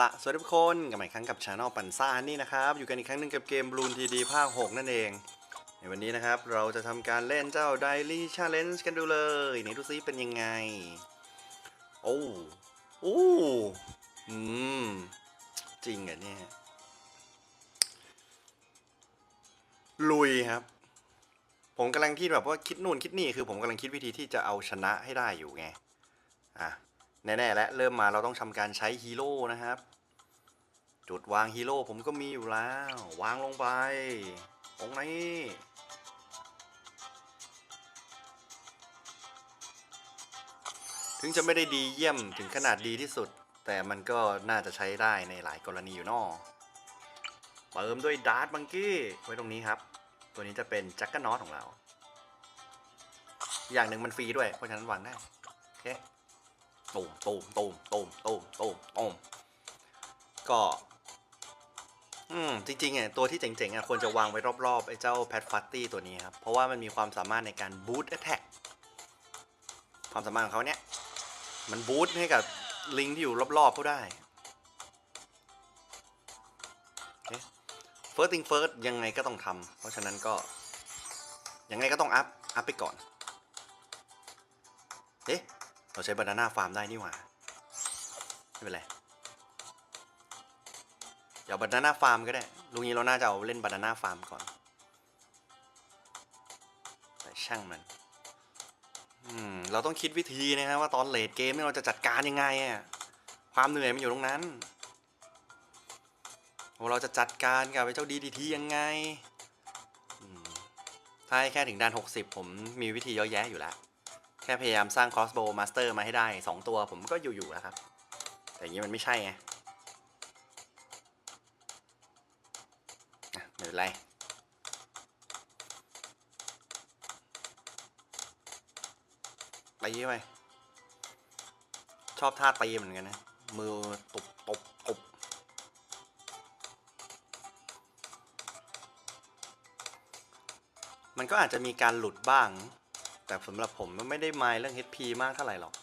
ละสวัสดีทุกคนกลับมาอีกครั้งกับช anel ปันซ่านี่นะครับ อยู่กันอีกครั้งหนึ่งกับเกมบลูนทีดีภาค6นั่นเอง ในวันนี้นะครับ เราจะทำการเล่นเจ้า Daily Challenge กันดูเลยไหนดูซิเป็นยังไง โอ้โอ้อืม จริงเหรอเนี่ย ลุยครับ ผมกำลังคิดแบบว่าคิดนู่นคิดนี่คือผมกำลังคิดวิธีที่จะเอาชนะให้ได้อยู่ไง อะ แน่ๆและเริ่มมาเราต้องทำการใช้ฮีโร่นะครับ จุดวางฮีโร่ผมก็มีอยู่แล้ว วางลงไป ตรงนี้ถึงจะไม่ได้ดีเยี่ยมถึงขนาดดีที่สุด แต่มันก็น่าจะใช้ได้ในหลายกรณีอยู่นอเติมด้วยดาร์ตบังกี้ไว้ตรงนี้ครับ ตัวนี้จะเป็นจักรนอตของเรา อย่างหนึ่งมันฟรีด้วย เพราะฉะนั้นวางได้ โอเค ตูมตูมตูมตูมตูมตูมตูมก็ อืม จริงๆอะตัวที่เจ๋งๆอะควรจะวางไว้รอบๆ ไอ้เจ้าแพทฟัตตี้ตัวนี้ครับ เพราะว่ามันมีความสามารถในการบูตแอ t แทกความสามารถของเขาเนี่ย มันบูตให้กับลิงที่อยู่รอบๆเขาได้เค first thing first ยังไงก็ต้องทำเพราะฉะนั้นก็ ยังไงก็ต้องอัพ อัพไปก่อน เอ๊ะ เราใช้บานาน่าฟาร์มได้นี่หว่า ไม่เป็นไรเดี๋ยวบานาน่าฟาร์มก็ได้ลุงนี้เราน่าจะเอาเล่นบานาน่าฟาร์มก่อน แต่ช่างมัน อืม เราต้องคิดวิธีนะครับว่าตอนเลดเกมเราจะจัดการยังไงอะความเหนื่อยมันอยู่ตรงนั้นว่าเราจะจัดการกับไอ้เจ้าดีดีทียังไง ถ้าให้แค่ถึงด้าน 60 ผมมีวิธีเยอะแยะอยู่แล้ว แค่พยายามสร้าง crossbow master มาให้ได้ 2 ตัวผมก็อยู่ๆแล้วครับ แต่อย่างนี้มันไม่ใช่ไงไม่เป็นไรตีไปชอบท่าตีเหมือนกันนะ มือตบตบตบมันก็อาจจะมีการหลุดบ้าง แต่สำหรับผมมันไม่ได้มายเรื่อง HP มากเท่าไหร่หรอก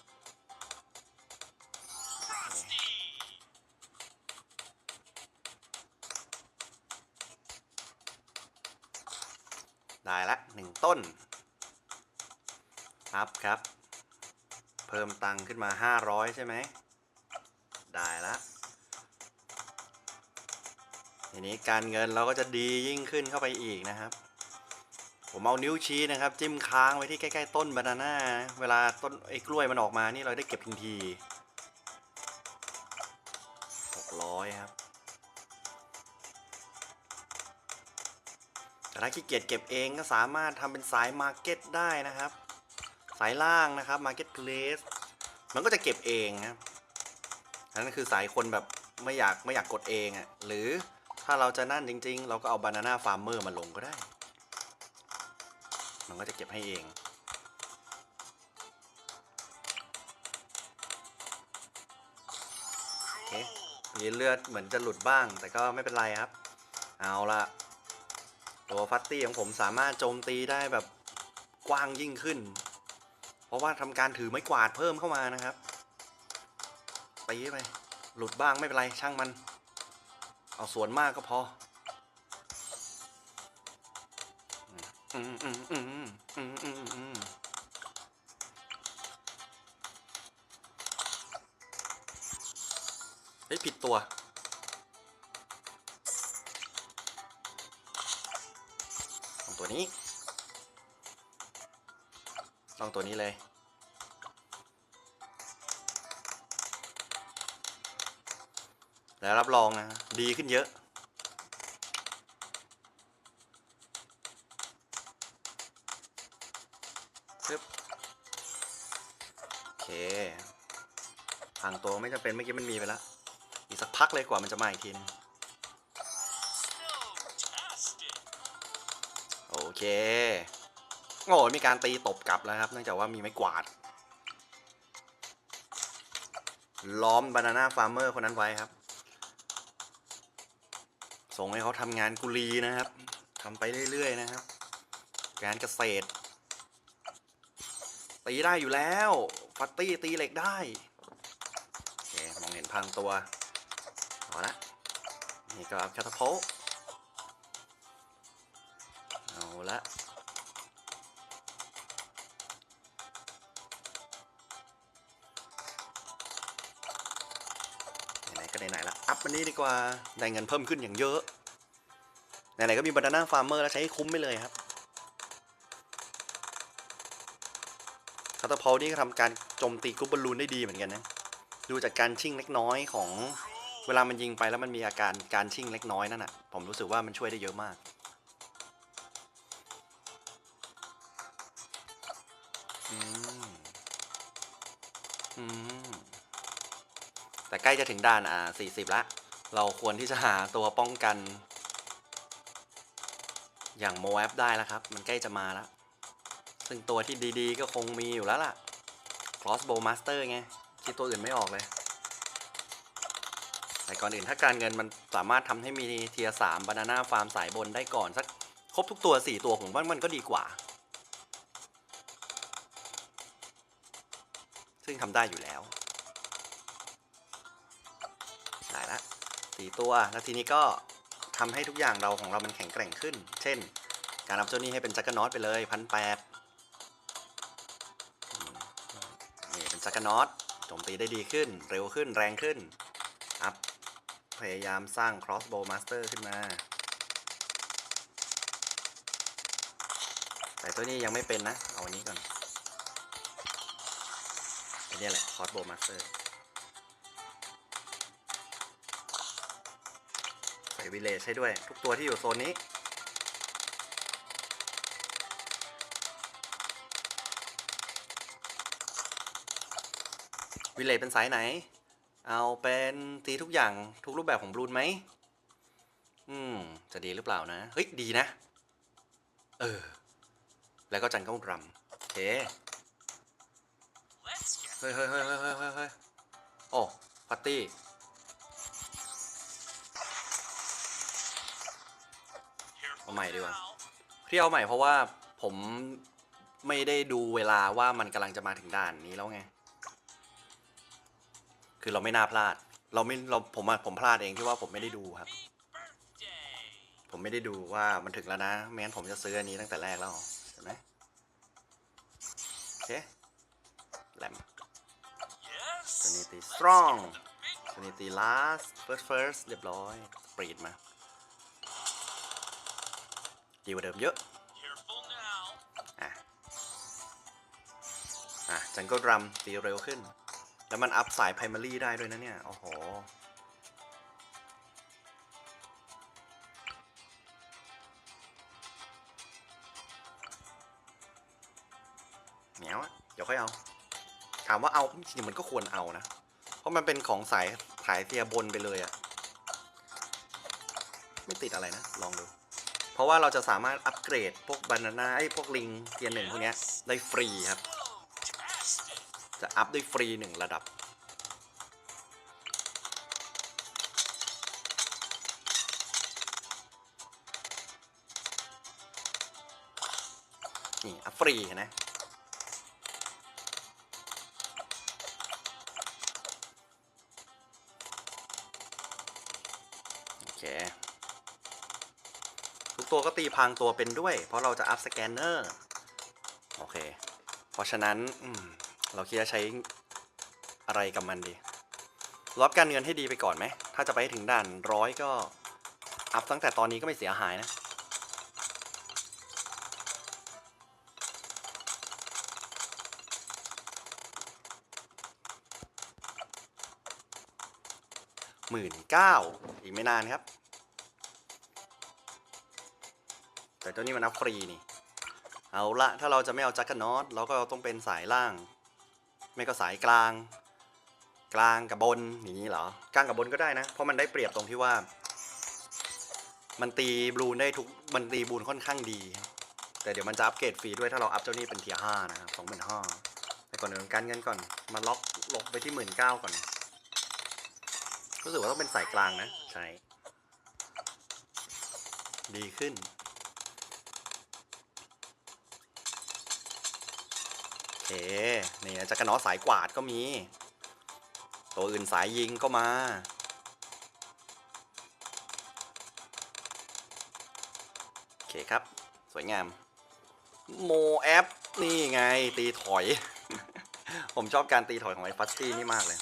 ได้ละหนึ่งต้นครับครับ เพิ่มตังค์ขึ้นมา 500 ใช่ไหม ได้ละทีนี้การเงินเราก็จะดียิ่งขึ้นเข้าไปอีกนะครับ ผมเอานิ้วชี้นะครับ จิ้มค้างไว้ที่ใกล้ๆต้นบานาน่าเวลาต้นไอ้กล้วยมันออกมานี่เราได้เก็บทันที600ครับแต่ถ้าขี้เกียจเก็บเองก็สามารถทำเป็นสายมาร์เก็ตได้นะครับ สายล่างนะครับมาร์เก็ตเพลสมันก็จะเก็บเองนะครับอันนั้นคือสายคนแบบไม่อยากไม่อยากกดเองอะ่ะหรือถ้าเราจะนั่นจริง ๆ เราก็เอาบานาน่าฟาร์มเมอร์มาลงก็ได้ มันก็จะเก็บให้เอง โอเค มีเลือดเหมือนจะหลุดบ้าง แต่ก็ไม่เป็นไรครับ เอาละตัวฟัตตี้ของผมสามารถโจมตีได้แบบกว้างยิ่งขึ้น เพราะว่าทำการถือไม้กวาดเพิ่มเข้ามานะครับตีไปหลุดบ้างไม่เป็นไรช่างมัน เอาส่วนมากก็พอ อืมอืมอืมอืมอืมอืมเฮ้ยผิดตัวต้องตัวนี้ต้องตัวนี้เลยแล้วรับรองนะ ดีขึ้นเยอะึบโอเคพังตัวไม่จำเป็นเมื่อกี้มันมีไปแล้ว อีกสักพักเลยกว่ามันจะมาอีกทีนึงโอเค โอ้มีการตีตบกลับแล้วครับ เนื่องจากว่ามีไม้กวาด ล้อมบานาน่าฟาร์มเมอร์คนนั้นไว้ครับ ส่งให้เขาทำงานกุลีนะครับทำไปเรื่อย ๆ นะครับ การเกษตร ตีได้อยู่แล้วฟัตตี้ตีเหล็กได้โอเคมองเห็นพังตัวพอละนี่ก็แคตาโพเอาละไหนๆก็ไหนๆละอัพมันนี้ดีกว่า ได้เงินเพิ่มขึ้นอย่างเยอะ ไหนๆก็มีบานาน่าฟาร์มเมอร์แล้วใช้คุ้มไปเลยครับ คาตาพอลนี่ก็ทำการโจมตีกรุ๊ปบอลลูนได้ดีเหมือนกันนะ ดูจากการชิ่งเล็กน้อยของเวลามันยิงไปแล้วมันมีอาการการชิ่งเล็กน้อยนั่นน่ะผมรู้สึกว่ามันช่วยได้เยอะมาก อืม อืม แต่ใกล้จะถึงด่านอ่าสี่สิบละ เราควรที่จะหาตัวป้องกัน อย่างโมแอฟได้แล้วครับ มันใกล้จะมาแล้ว ซึ่งตัวที่ดีๆ ก็คงมีอยู่แล้วล่ะ Crossbow Master ไงคิดตัวอื่นไม่ออกเลย แต่ก่อนอื่นถ้าการเงินมันสามารถทำให้มีเทียสามบานาน่าฟาร์มสายบนได้ก่อน สักครบทุกตัวสี่ตัวผมว่ามันก็ดีกว่า ซึ่งทำได้อยู่แล้ว ได้ละสี่ตัวแล้วทีนี้ก็ทำให้ทุกอย่างเราของเรามันแข็งแกร่งขึ้น เช่น การอัพเจ้านี้ให้เป็นจักรนอตไปเลยพันแปด จักรนอตโจมตีได้ดีขึ้น เร็วขึ้นแรงขึ้น อัพ พยายามสร้าง crossbow master ขึ้นมา แต่ตัวนี้ยังไม่เป็นนะ เอาอันนี้ก่อนอันนี้แหละ crossbow master ใส่วิเลจให้ด้วย ทุกตัวที่อยู่โซนนี้ วิเลจเป็นสายไหน เอาเป็นตีทุกอย่างทุกรูปแบบของบลูนไหม อืม จะดีหรือเปล่านะ เฮ้ย ดีนะ เออ แล้วก็จันก้ารรัมเคเฮ้ยเฮ้ยเฮ้ยเฮ้ยเฮ้ยเฮ้ยโอ้ปาร์ตี้ careful Oh my, ดีกว่าที่เอาใหม่เพราะว่าผมไม่ได้ดูเวลาว่ามันกำลังจะมาถึงด่านนี้แล้วไง คือเราไม่น่าพลาด เราไม่เราผมอะผมพลาดเองที่ว่าผมไม่ได้ดูครับ ผมไม่ได้ดูว่ามันถึงแล้วนะไม่งั้นผมจะซื้ออันนี้ตั้งแต่แรกแล้วใช่ไหมโอเคแหลมตัวนี้ตี Let's strong ตัวนี้ตี last first first เรียบร้อยปรีดมาดีกว่าเดิมเยอะอะอะจังก็ดรัมตีเร็วขึ้น แล้วมันอัพสาย primary ได้ด้วยนะเนี่ย โอ้โห เหนียวอะเดี๋ยวค่อยเอา ถามว่าเอาจริงๆมันก็ควรเอานะ เพราะมันเป็นของสายสายเทียบนไปเลยอะไม่ติดอะไรนะ ลองดู เพราะว่าเราจะสามารถอัปเกรดพวกบานาน่าไอ้พวกลิงเทียนหนึ่งพวกเนี้ยได้ฟรีครับ จะอัพได้ฟรีหนึ่งระดับ นี่ อัพฟรีเห็นไหมโอเคทุกตัวก็ตีพรางตัวเป็นด้วย เพราะเราจะอัพสแกนเนอร์ โอเค เพราะฉะนั้น อืม เราคิดจะใช้อะไรกับมันดีรับการเงินให้ดีไปก่อนไหม ถ้าจะไปถึงด่านร้อยก็ อัพตั้งแต่ตอนนี้ก็ไม่เสียหายนะ หมื่นเก้าอีกไม่นานครับ แต่ตัวนี้มันอัพฟรีนี่ เอาละถ้าเราจะไม่เอาจักรนอตเราก็ต้องเป็นสายล่าง ไม่ก็สายกลาง กลางกับบนอย่างนี้เหรอกลางกับบนก็ได้นะ เพราะมันได้เปรียบตรงที่ว่า มันตีบลูนได้ทุกมันตีบูนค่อนข้างดี แต่เดี๋ยวมันจะอัปเกรดฟรีด้วยถ้าเราอัพเจ้านี้เป็นเทียห้านะครับสองหมื่นห้าแต่ก่อนอื่นการเงินก่อนมาล็อกลงไปที่หมื่นเก้าก่อนรู้สึกว่าต้องเป็นสายกลางนะ ใช่ ดีขึ้น เคนี่นจักรน้อสายกวาดก็มี ตัวอื่นสายยิงก็มา โอเคครับ สวยงาม โมแอปนี่ไงตีถอย ผมชอบการตีถอยของไอ้ฟัสตี้นี่มากเลย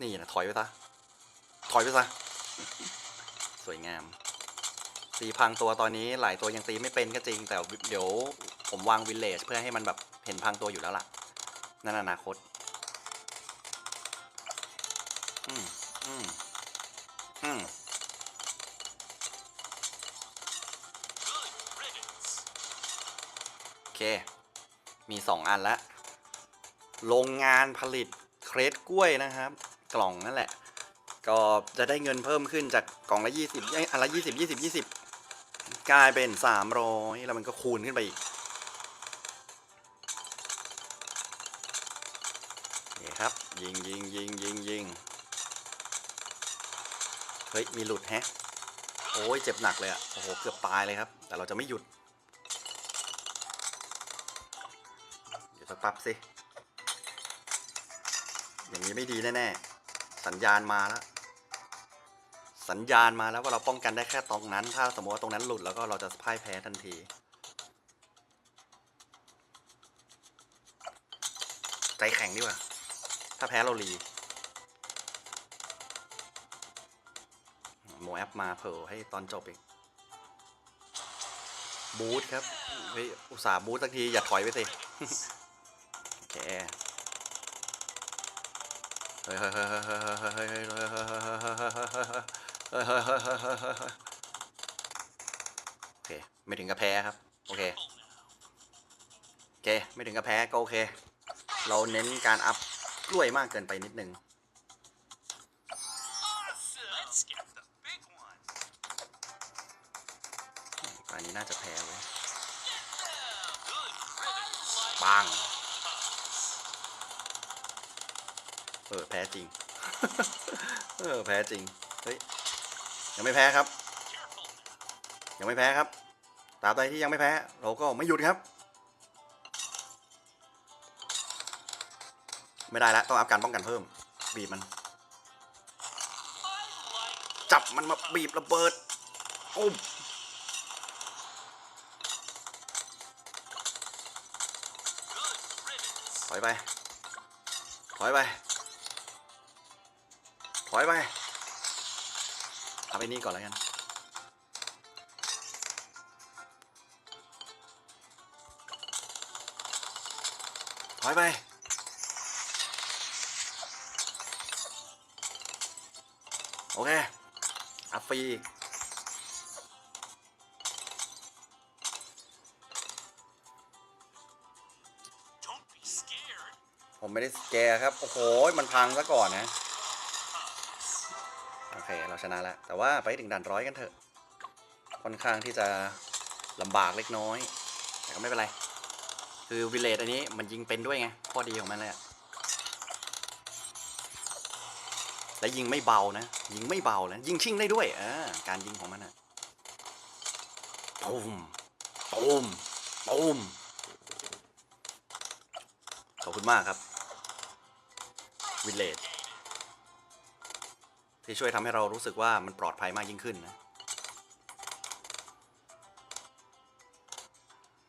นี่นะถอยไปซะ ถอยไปซะ สวยงาม ตีพังตัวตอนนี้หลายตัวยังตีไม่เป็นก็จริง แต่เดี๋ยวผมวางวิลเลจเพื่อให้มันแบบเห็นพังตัวอยู่แล้วล่ะ นั่นอนาคต อืมอืมอืมโอเค มีสองอันละโรงงานผลิตเครดกล้วยนะครับ กล่องนั่นแหละ ก็จะได้เงินเพิ่มขึ้นจากกล่องละ 20อันละยี่สิบ กลายเป็นสามโรยแล้วมันก็คูณขึ้นไปอีกนี่ครับ ยิงยิงยิงยิงยิงเฮ้ย มีหลุดแฮะ โอ้ย เจ็บหนักเลยอะโอ้โห เกือบตายเลยครับ แต่เราจะไม่หยุดเดี๋ยวสักปั๊บสิ อย่างนี้ไม่ดีแน่ ๆ สัญญาณมาแล้ว สัญญาณมาแล้วว่าเราป้องกันได้แค่ตรงนั้น ถ้าสมมติว่าตรงนั้นหลุดแล้วก็เราจะพ่ายแพ้ทันที ใจแข็งดีกว่า ถ้าแพ้เราลีโมแอปมาเผลอให้ตอนจบอีกบูทครับเฮ้ยอุตส่าห์บูทสักทีอย่าถอยไปสิโอเคเฮ้ยเฮ้ยเฮ้ยเฮ้ยเฮ้ยเฮ้ย เฮ้ยเฮ้ยเฮ้ยเฮ้ยเฮ้ยเฮ้ยโอเค ไม่ถึงกระแพ้ครับ โอเค โอเค ไม่ถึงกระแพ้ก็โอเค เราเน้นการอัพกล้วยมากเกินไปนิดนึง อันนี้น่าจะแพ้เลยปังเออ แพ้จริง เออ แพ้จริง เฮ้ย ยังไม่แพ้ครับ ยังไม่แพ้ครับตราบใดที่ยังไม่แพ้ เราก็ไม่หยุดครับ ไม่ได้แล้วต้องอัพการป้องกันเพิ่ม บีบมัน จับมันมาบีบระเบิดอุ้มถอยไป ถอยไป ถอยไป เอาไปนี่ก่อนแล้วกัน ถอยไป โอเค อัพฟรีอีก Don't be scared. ผมไม่ได้แกครับ โอ้โห มันพังซะก่อนนะโอเคเรา ชนะแล้ว แต่ว่าไปถึงด่านร้อยกันเถอะ ค่อนข้างที่จะลำบากเล็กน้อย แต่ก็ไม่เป็นไร คือวิเลตอันนี้มันยิงเป็นด้วยไงข้อดีของมันเลยอะและยิงไม่เบานะ ยิงไม่เบานะยิงชิ่งได้ด้วยเออการยิงของมันอะตูมตูมตูมขอบคุณมากครับวิเลต ที่ช่วยทำให้เรารู้สึกว่ามันปลอดภัยมากยิ่งขึ้นนะ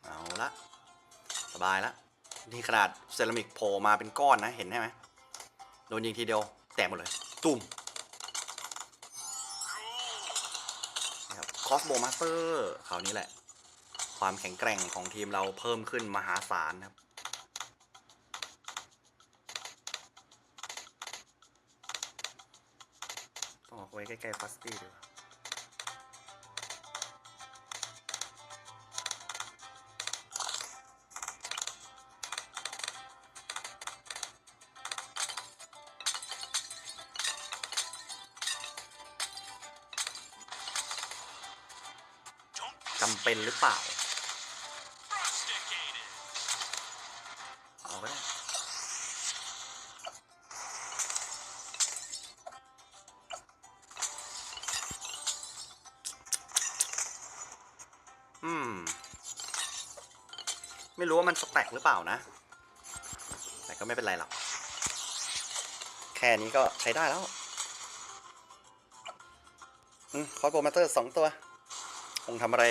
เอาละ สบายละ นี่ขนาดเซรามิกโผล่มาเป็นก้อนนะ เห็นใช่ไหมโดนยิงทีเดียว แตกหมดเลย ตุ่มนะครับคอสโบมาสเตอร์คราวนี้แหละ ความแข็งแกร่งของทีมเราเพิ่มขึ้นมหาศาลครับ ต้องเอาไว้ ใกล้ๆฟัสตี้ดีกว่าจำเป็นหรือเปล่า ไม่รู้ว่ามันสแต็กหรือเปล่านะ แต่ก็ไม่เป็นไรหรอก แค่นี้ก็ใช้ได้แล้วอืมคอร์โปรมาเตอร์สองตัว คงทำอะไร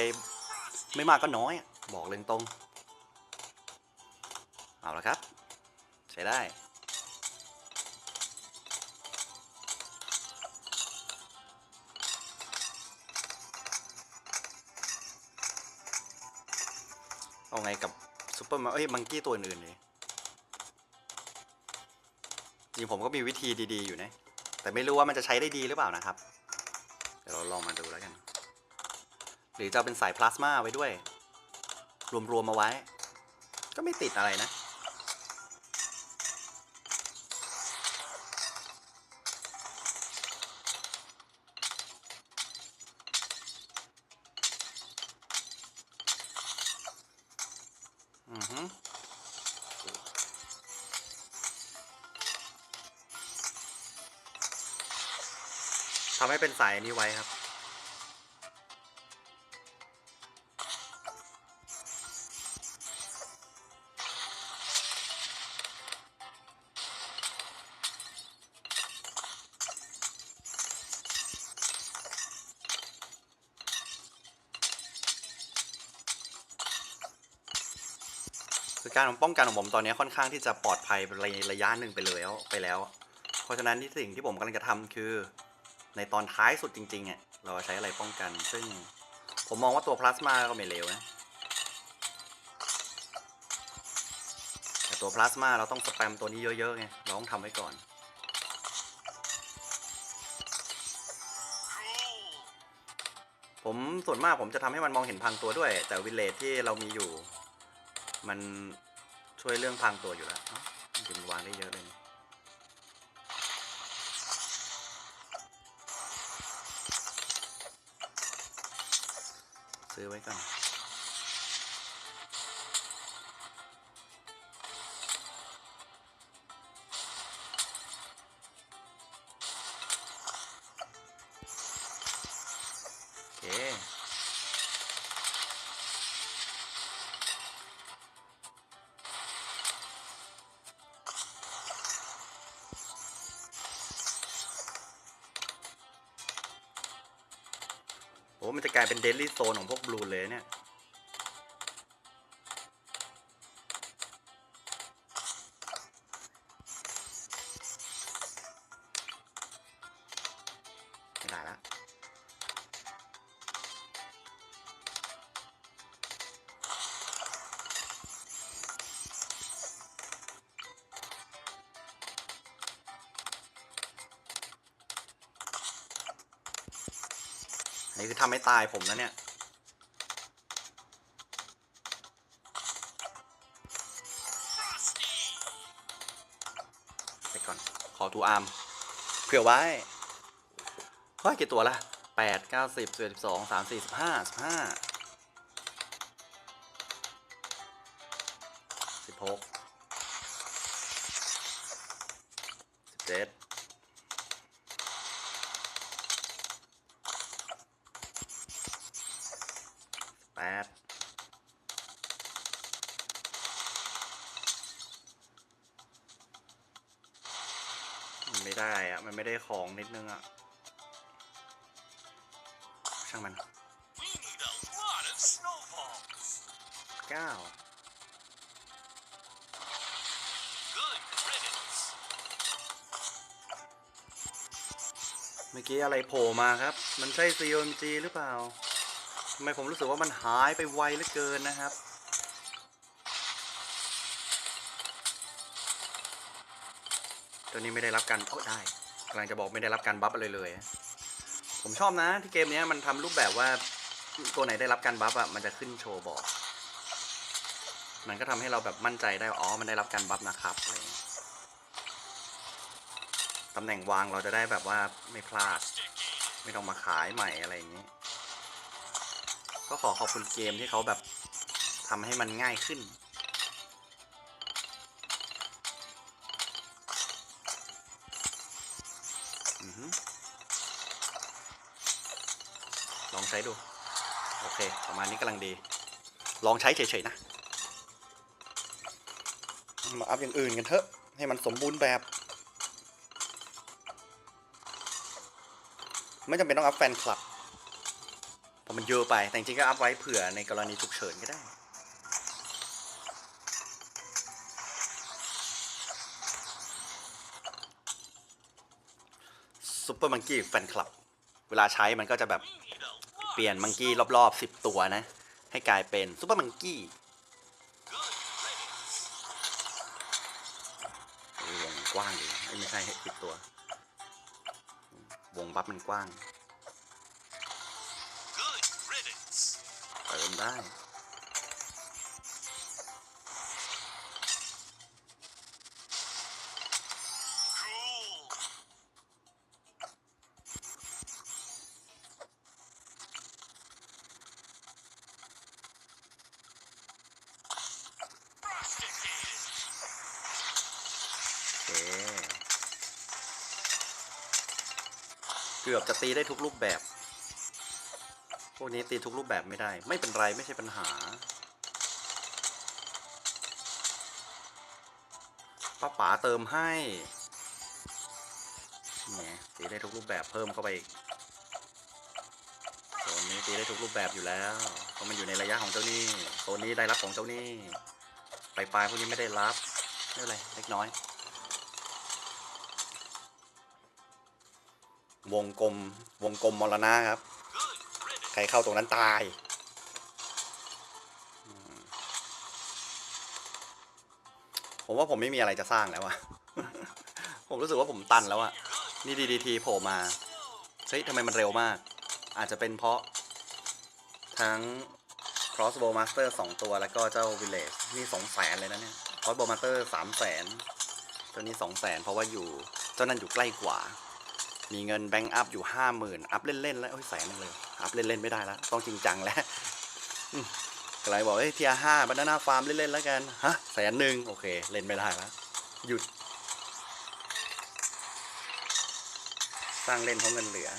ไม่มากก็น้อยบอกเลยตรง เอาละครับ ใช้ได้เอาไงกับ ปอร์มาเอ้ยมังกี้ตัวอื่นเลยจริงผมก็มีวิธีดีๆอยู่นะ แต่ไม่รู้ว่ามันจะใช้ได้ดีหรือเปล่านะครับ เดี๋ยวเราลองมาดูแล้วกัน หรือจะเป็นสายพลาสมาไว้ด้วย รวมๆมาไว้ ก็ไม่ติดอะไรนะ เป็นสายอันนี้ไว้ครับ คือการป้องกันของผมตอนนี้ค่อนข้างที่จะปลอดภัยในระยะหนึ่งไปเลยแล้วไปแล้ว เพราะฉะนั้นที่สิ่งที่ผมกำลังจะทำคือ ในตอนท้ายสุดจริงๆอะเราใช้อะไรป้องกัน ซึ่งผมมองว่าตัวพลาสมาก็ไม่เลวนะแต่ตัวพลาสมาเราต้องสแปมตัวนี้เยอะๆไงเราต้องทำไว้ก่อนผมส่วนมากผมจะทำให้มันมองเห็นพังตัวด้วย แต่วิลเลจที่เรามีอยู่ มันช่วยเรื่องพังตัวอยู่แล้วจริงๆมันวางได้เยอะเลย ซื้อไว้ก่อน จะกลายเป็นเดลี่โซนของพวกบลูเลยเนี่ย นี่คือทำให้ตายผมนะเนี่ย ไปก่อน ขอทูอาร์มเผื่อไว้เฮ้ยกี่ตัวละแปดเก้าสิบสิบเอ็ดสิบสองสามสี่สิบห้าสิบห้า ไม่ได้อะมันไม่ได้ของนิดนึงอะช่างมันเก้าเมื่อกี้อะไรโผล่มาครับ มันใช่ COMG หรือเปล่าทำไมผมรู้สึกว่ามันหายไปไวเหลือเกินนะครับ ตัวนี้ไม่ได้รับการโอ้ได้กำลังจะบอกไม่ได้รับการบัฟอะไรเลย ผมชอบนะที่เกมนี้มันทำรูปแบบว่าตัวไหนได้รับการบัฟอะมันจะขึ้นโชว์บอก มันก็ทำให้เราแบบมั่นใจได้อ๋อมันได้รับการบัฟนะครับอะไรอย่างเงี้ยตำแหน่งวางเราจะได้แบบว่าไม่พลาด ไม่ต้องมาขายใหม่อะไรอย่างนี้ ก็ขอขอบคุณเกมที่เขาแบบทำให้มันง่ายขึ้น ใช้ดู โอเค ประมาณนี้กำลังดี ลองใช้เฉยๆนะ มาอัพอย่างอื่นกันเถอะ ให้มันสมบูรณ์แบบ ไม่จำเป็นต้องอัพแฟนคลับราะมันเยอะไป แต่จริงๆก็อัพไว้เผื่อในกรณีฉุกเฉินก็ได้ซุปเปอร์มังกี้แฟนคลับ เวลาใช้มันก็จะแบบ เปลี่ยนมังกี้รอบๆ 10 ตัวนะ ให้กลายเป็นซุปเปอร์มังกี้ good riddance. วงกว้างดีนะเอ้ยไม่ใช่สิบตัว วงบัฟมันกว้าง Good riddance. เติมได้ อบจะตีได้ทุกรูปแบบ พวกนี้ตีทุกรูปแบบไม่ได้ ไม่เป็นไรไม่ใช่ปัญหาป้าป๋าเติมให้เนี่ยตีได้ทุกรูปแบบเพิ่มเข้าไปอีกโซนนี้ตีได้ทุกรูปแบบอยู่แล้วเพราะมันอยู่ในระยะของเจ้านี้โซนนี้ได้รับของเจ้านี้ปลายๆพวกนี้ไม่ได้รับไม่เป็นไรเล็กน้อย วงกลมวงกลมมรณะครับ ใครเข้าตรงนั้นตาย ผมว่าผมไม่มีอะไรจะสร้างแล้วอะผมรู้สึกว่าผมตันแล้วอะนี่ดีดีทีโผล่มา เฮ้ยทำไมมันเร็วมาก อาจจะเป็นเพราะ ทั้ง crossbow master 2 ตัวแล้วก็เจ้า village นี่สองแสนเลยนะเนี่ย crossbow master สามแสนเจ้านี้สองแสนเพราะว่าอยู่ เจ้านั้นอยู่ใกล้กว่า มีเงินแบงค์อัพอยู่ห้าหมื่นอัพเล่นๆแล้วโอ้ยแสนนึงเลย อัพเล่นๆไม่ได้แล้ว ต้องจริงจังแล้วกลายบอกเฮ้ยเทียห้าบานาน่าฟาร์มเล่นๆแล้วกัน ฮะแสนหนึ่งโอเค เล่นไม่ได้แล้ว หยุด สร้างเล่นเพราะเงินเหลือ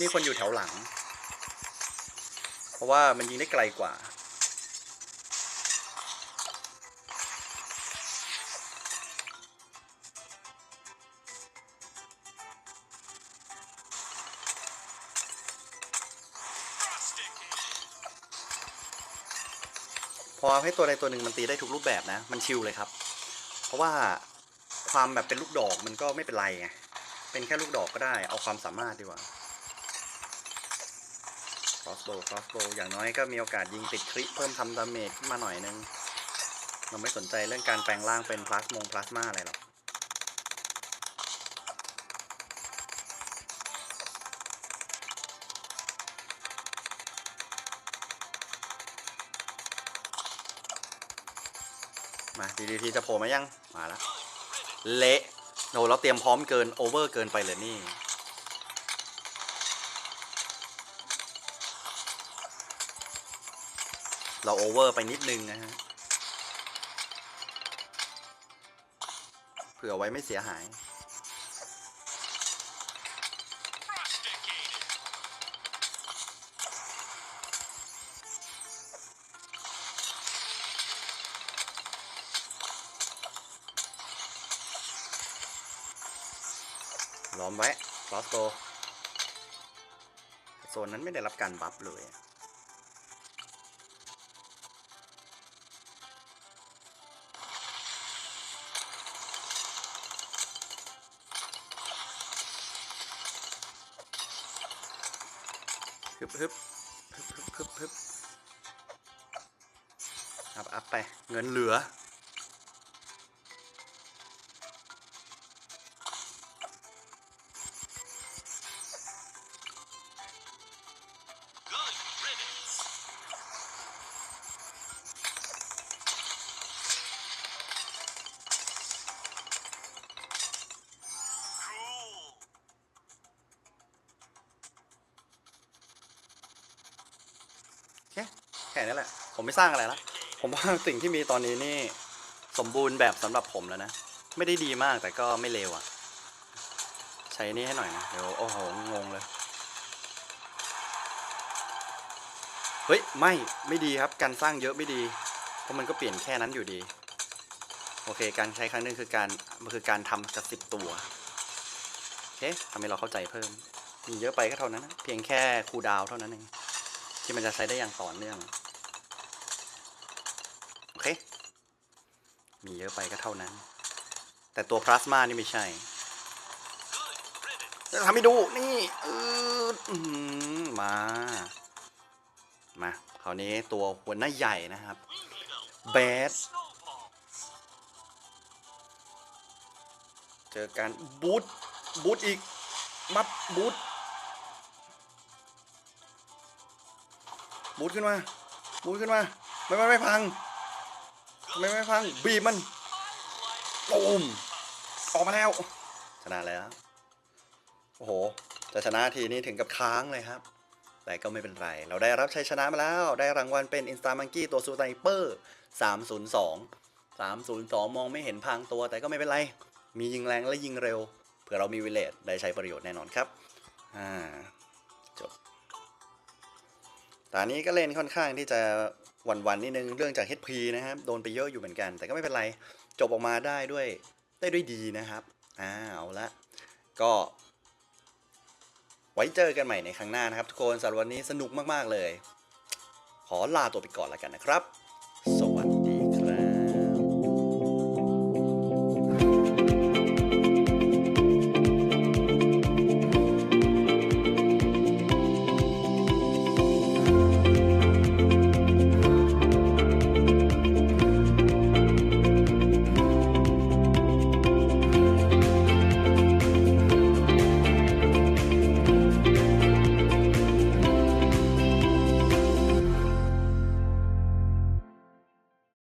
นี้คนอยู่แถวหลัง เพราะว่ามันยิงได้ไกลกว่า พอให้ตัวใดตัวหนึ่งมันตีได้ทุกรูปแบบนะ มันชิลเลยครับ เพราะว่าความแบบเป็นลูกดอกมันก็ไม่เป็นไรไง เป็นแค่ลูกดอกก็ได้ เอาความสามารถดีกว่า crossbow crossbow อย่างน้อยก็มีโอกาสยิงติดคริเพิ่มทำดาเมจขึ้นมาหน่อยนึง เราไม่สนใจเรื่องการแปลงร่างเป็นพลาสมงพลาสมาอะไรหรอกมาดีดีทีจะโผล่มายัง มาแล้ว เละโหเราเตรียมพร้อมเกิน โอเวอร์เกินไปเลยนี่ เราโอเวอร์ไปนิดนึงนะฮะเผื่อไว้ไม่เสียหาย ล้อมไว้ลอสโตโซนนั้นไม่ได้รับการบัฟเลย พึบพึบพึบพึบพึบอัพอัพไป เงินเหลือ ค่แค่นี้แหละ ผมไม่สร้างอะไรละผมว่าสิ่งที่มีตอนนี้นี่สมบูรณ์แบบสำหรับผมแล้วนะ ไม่ได้ดีมากแต่ก็ไม่เลวอะ่ะ ใช้นี่ให้หน่อยนะเดี๋ยวโอ้โหงงเลย เฮ้ย ไม่ไม่ดีครับ การสร้างเยอะไม่ดี เพราะมันก็เปลี่ยนแค่นั้นอยู่ดี โอเค การใช้ครั้งหนึงคือการมันคือการทำกับสิบตัวโอเคทำให้เราเข้าใจเพิ่มมีเยอะไปก็เท่านั้นนะเพียงแค่คูดาวเท่านั้นเองที่มันจะใช้ได้อย่างต่อเนื่อง โอเค มี เยอะไปก็เท่านั้น แต่ตัวพลาสมานี่ไม่ใช่จะทำให้ดูนี่เออมา มาคราวนี้ตัวหัวหน้าใหญ่นะครับแบด snowball. เจอการบูทบูทอีก มัดบูทบูทขึ้นมาบูทขึ้นมา ไม่ไม่ไม่พัง ไม่ไม่พังบีบมันตูมออกมาแล้ว ชนะแล้ว โอ้โห จะชนะทีนี้ถึงกับค้างเลยครับ แต่ก็ไม่เป็นไร เราได้รับชัยชนะมาแล้ว ได้รางวัลเป็น Insta Monkey ตัวซูไ i เปอร์302 302 มองไม่เห็นพรางตัวแต่ก็ไม่เป็นไร มียิงแรงและยิงเร็ว เผื่อเรามีวิเลตได้ใช้ประโยชน์แน่นอนครับ อ่า จบตอนนี้ก็เล่นค่อนข้างที่จะ วันๆนิดนึงเรื่องจาก HP นะครับโดนไปเยอะอยู่เหมือนกัน แต่ก็ไม่เป็นไรจบออกมาได้ด้วยได้ด้วยดีนะครับอ้าวละก็ ไว้เจอกันใหม่ในครั้งหน้านะครับ ทุกคนสำหรับวันนี้สนุกมากๆเลย ขอลาตัวไปก่อนแล้วกันนะครับ